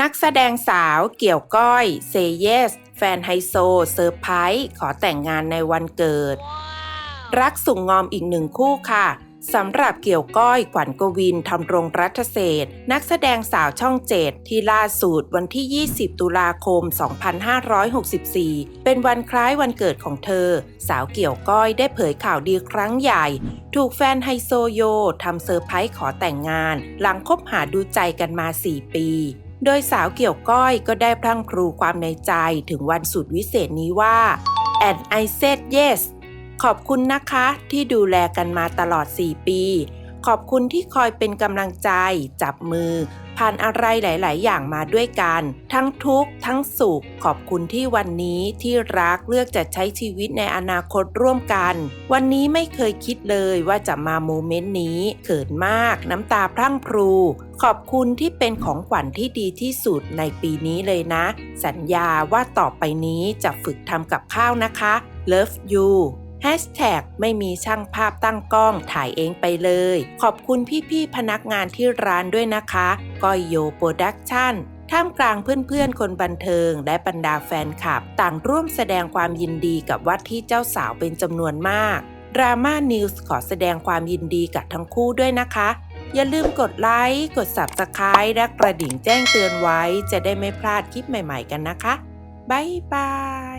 นักแสดงสาวเกี่ยวก้อยเซเยส แฟนไฮโซเซอร์ไพรส์ขอแต่งงานในวันเกิด รักสุงงอมอีกหนึ่งคู่ค่ะสำหรับเกี่ยวก้อยขวัญกวินทำรงรัฐเศรษฐ์นักแสดงสาวช่องเจ็ดที่ล่าสุดวันที่ 20 ตุลาคม 2564 เป็นวันคล้ายวันเกิดของเธอ สาวเกี่ยวก้อยได้เผยข่าวดีครั้งใหญ่ ถูกแฟนไฮโซโยทำเซอร์ไพรส์ขอแต่งงาน หลังคบหาดูใจกันมา 4 ปี โดยสาวเกี่ยวก้อยก็ได้พรั่งพรูความในใจถึงวันสุดวิเศษนี้ว่า and I said yes ขอบคุณนะคะที่ดูแลกันมาตลอด 4 ปี ขอบคุณที่คอยเป็นกำลังใจ จับมือ ผ่านอะไรหลาย ๆ อย่างมาด้วยกัน ทั้งทุกข์ทั้งสุข ขอบคุณที่วันนี้ที่รักเลือกจะใช้ชีวิตในอนาคตร่วมกัน วันนี้ไม่เคยคิดเลยว่าจะมาโมเมนต์นี้ เขินมาก น้ำตาพรั่งพรู ขอบคุณที่เป็นของขวัญที่ดีที่สุดในปีนี้เลยนะ สัญญาว่าต่อไปนี้จะฝึกทำกับข้าวนะคะ Love you แฮชแท็กไม่มีช่างภาพตั้งกล้องถ่ายเองไปเลย ขอบคุณพี่ๆพนักงานที่ร้านด้วยนะคะก้อยโยโปรดักชั่นท่ามกลางเพื่อนๆ คนบันเทิง และบรรดาแฟนคลับ ต่างร่วมแสดงความยินดีกับวัดที่เจ้าสาวเป็นจำนวนมากดราม่านิวส์ขอแสดงความยินดีกับทั้งคู่ด้วยนะคะ อย่าลืมกดไลค์ กด Subscribe และกระดิ่งแจ้งเตือนไว้ จะได้ไม่พลาดคลิปใหม่ๆกันนะคะ บ๊ายบาย